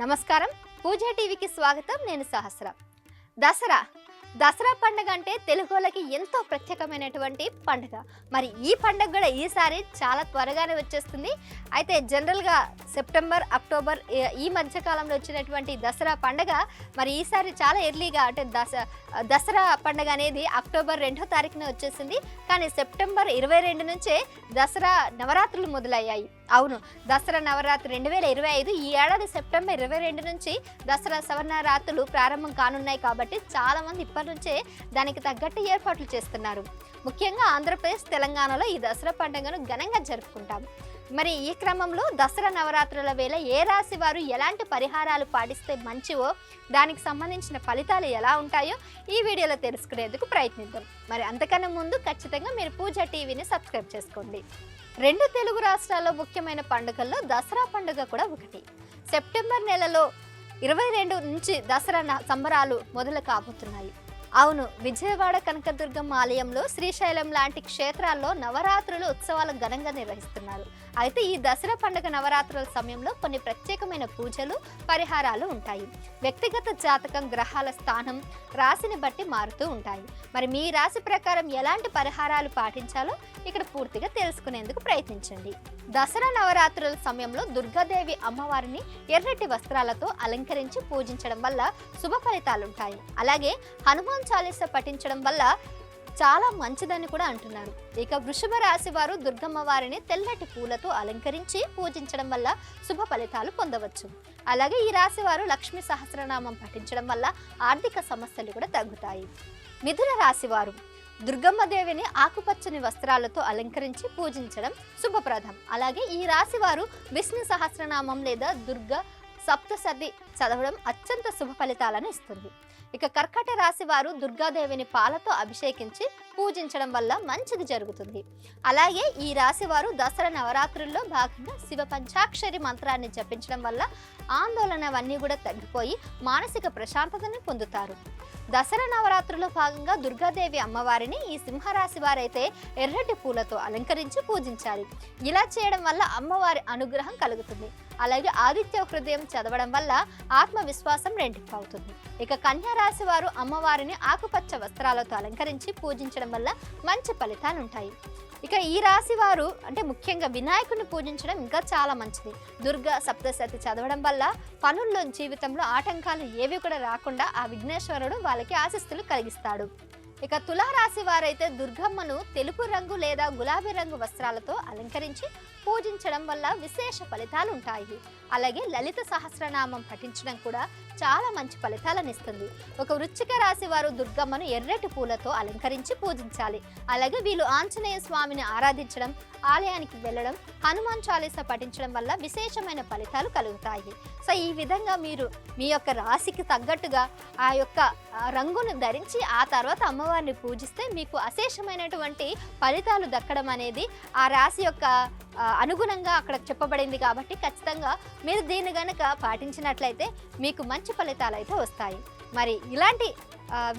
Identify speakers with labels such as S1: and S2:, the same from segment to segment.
S1: నమస్కారం. పూజ టీవీకి స్వాగతం. నేను సహస్ర. దసరా. దసరా పండుగ అంటే తెలుగులకి ఎంతో ప్రత్యేకమైనటువంటి పండుగ. మరి ఈ పండుగ కూడా ఈసారి చాలా త్వరగానే వచ్చేస్తుంది. అయితే జనరల్గా సెప్టెంబర్ అక్టోబర్ ఈ- మధ్యకాలంలో వచ్చినటువంటి దసరా పండుగ మరి ఈసారి చాలా ఎర్లీగా అంటే దస దసరా పండుగ అనేది అక్టోబర్ రెండో తారీఖున వచ్చేసింది. కానీ సెప్టెంబర్ ఇరవై రెండు నుంచే దసరా నవరాత్రులు మొదలయ్యాయి. అవును దసరా నవరాత్రి రెండు వేల ఇరవై ఐదు ఈ ఏడాది సెప్టెంబర్ ఇరవై రెండు నుంచి దసరా సవర్ణరాత్రులు ప్రారంభం కానున్నాయి కాబట్టి చాలా మంది ఇప్పటి నుంచే దానికి తగ్గట్టు ఏర్పాట్లు చేస్తున్నారు. ముఖ్యంగా ఆంధ్రప్రదేశ్ తెలంగాణలో ఈ దసరా పండుగను ఘనంగా జరుపుకుంటాం. మరి ఈ క్రమంలో దసరా నవరాత్రుల వేళ ఏ రాశి వారు ఎలాంటి పరిహారాలు పాటిస్తే మంచివో దానికి సంబంధించిన ఫలితాలు ఎలా ఉంటాయో ఈ వీడియోలో తెలుసుకునేందుకు ప్రయత్నిద్దాం. మరి అంతకన్నా ముందు ఖచ్చితంగా మీరు పూజ టీవీని సబ్స్క్రైబ్ చేసుకోండి. రెండు తెలుగు రాష్ట్రాల్లో ముఖ్యమైన పండుగల్లో దసరా పండుగ కూడా ఒకటి. సెప్టెంబర్ నెలలో ఇరవై రెండు నుంచి దసరా న- సంబరాలు మొదలు కాబోతున్నాయి. అవును విజయవాడ కనకదుర్గమ్మ ఆలయంలో శ్రీశైలం లాంటి క్షేత్రాల్లో నవరాత్రులు ఉత్సవాలు ఘనంగా నిర్వహిస్తున్నారు. అయితే ఈ దసరా పండుగ నవరాత్రుల సమయంలో కొన్ని ప్రత్యేకమైన పూజలు పరిహారాలు ఉంటాయి. వ్యక్తిగత జాతకం గ్రహాల స్థానం రాశిని బట్టి మారుతూ ఉంటాయి. మరి మీ రాశి ప్రకారం ఎలాంటి పరిహారాలు పాటించాలో ఇక్కడ పూర్తిగా తెలుసుకునేందుకు ప్రయత్నించండి. దసరా నవరాత్రుల సమయంలో దుర్గాదేవి అమ్మవారిని ఎర్రటి వస్త్రాలతో అలంకరించి పూజించడం వల్ల శుభ ఫలితాలు ఉంటాయి అలాగే హనుమాన్ చాలీస పఠించడం వల్ల చాలా మంచిదని కూడా అంటున్నారు. ఇక వృషభ రాశి వారు దుర్గమ్మ వారిని తెల్లటి పూలతో అలంకరించి పూజించడం వల్ల శుభ ఫలితాలు పొందవచ్చు. అలాగే ఈ రాశి వారు లక్ష్మీ సహస్రనామం పఠించడం వల్ల ఆర్థిక సమస్యలు కూడా తగ్గుతాయి. మిథున రాశి వారు దుర్గమ్మ దేవిని ఆకుపచ్చని వస్త్రాలతో అలంకరించి పూజించడం శుభప్రదం. అలాగే ఈ రాశి వారు విష్ణు సహస్రనామం లేదా దుర్గ సప్తసతి చదవడం అత్యంత శుభ ఫలితాలను ఇస్తుంది. ఇక కర్కట రాశి వారు దుర్గాదేవిని పాలతో అభిషేకించి పూజించడం వల్ల మంచిది జరుగుతుంది. అలాగే ఈ రాశి వారు దసరా నవరాత్రుల్లో భాగంగా శివ పంచాక్షరి మంత్రాన్ని జపించడం వల్ల ఆందోళన అవన్నీ కూడా తగ్గిపోయి మానసిక ప్రశాంతతని పొందుతారు. దసరా నవరాత్రుల్లో భాగంగా దుర్గాదేవి అమ్మవారిని ఈ సింహరాశి వారైతే ఎర్రటి పూలతో అలంకరించి పూజించాలి. ఇలా చేయడం వల్ల అమ్మవారి అనుగ్రహం కలుగుతుంది. అలాగే ఆదిత్య హృదయం చదవడం వల్ల ఆత్మవిశ్వాసం రెండింపు అవుతుంది ఇక కన్యా రాశి వారు అమ్మవారిని ఆకుపచ్చ వస్త్రాలతో అలంకరించి పూజించడం వల్ల మంచి ఫలితాలు ఉంటాయి ఇక ఈ రాశి వారు అంటే ముఖ్యంగా వినాయకుడిని పూజించడం ఇంకా చాలా మంచిది. దుర్గా సప్తశతి చదవడం వల్ల పనుల్లో జీవితంలో ఆటంకాలు ఏవి కూడా రాకుండా ఆ విఘ్నేశ్వరుడు వాళ్ళకి ఆశిస్తులు కలిగిస్తాడు. ఇక తులారాశి వారైతే దుర్గమ్మను తెలుపు రంగు లేదా గులాబీ రంగు వస్త్రాలతో అలంకరించి పూజించడం వల్ల విశేష ఫలితాలు ఉంటాయి అలాగే లలిత సహస్రనామం పఠించడం కూడా చాలా మంచి ఫలితాలను ఇస్తుంది ఒక వృచ్చిక రాశి వారు దుర్గమ్మను ఎర్రటి పూలతో అలంకరించి పూజించాలి. అలాగే వీళ్ళు ఆంజనేయ స్వామిని ఆరాధించడం ఆలయానికి వెళ్ళడం హనుమాన్ చాలీస పఠించడం వల్ల విశేషమైన ఫలితాలు కలుగుతాయి. సో ఈ విధంగా మీరు మీ యొక్క రాశికి తగ్గట్టుగా ఆ యొక్క రంగును ధరించి ఆ తర్వాత అమ్మవారిని పూజిస్తే మీకు అశేషమైనటువంటి ఫలితాలు దక్కడం అనేది ఆ రాశి యొక్క ఆ, అనుగుణంగా అక్కడ చెప్పబడింది కాబట్టి ఖచ్చితంగా మీరు దీన్ని గనక పాటించినట్లయితే మీకు మంచి ఫలితాలు అయితే వస్తాయి. మరి ఇలాంటి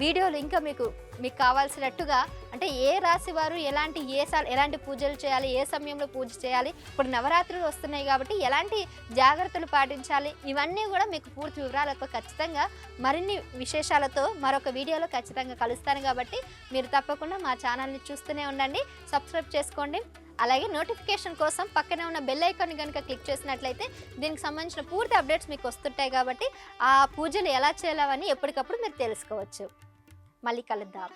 S1: వీడియోలు ఇంకా మీకు మీకు కావాల్సినట్టుగా అంటే ఏ రాశి వారు ఎలాంటి ఏ సా ఎలాంటి పూజలు చేయాలి ఏ సమయంలో పూజ చేయాలి ఇప్పుడు నవరాత్రులు వస్తున్నాయి కాబట్టి ఎలాంటి జాగ్రత్తలు పాటించాలి ఇవన్నీ కూడా మీకు పూర్తి వివరాలతో ఖచ్చితంగా మరిన్ని విశేషాలతో మరొక వీడియోలో ఖచ్చితంగా కలుస్తాను కాబట్టి మీరు తప్పకుండా మా ఛానల్ని చూస్తూనే ఉండండి సబ్స్క్రైబ్ చేసుకోండి. అలాగే నోటిఫికేషన్ కోసం పక్కనే ఉన్న బెల్ ఐకాన్ కనుక క్లిక్ చేసినట్లయితే దీనికి సంబంధించిన పూర్తి అప్డేట్స్ మీకు వస్తుంటాయి కాబట్టి ఆ పూజలు ఎలా చేయాలని ఎప్పటికప్పుడు మీరు తెలుసుకోవచ్చు. మళ్ళీ కలుద్దాం.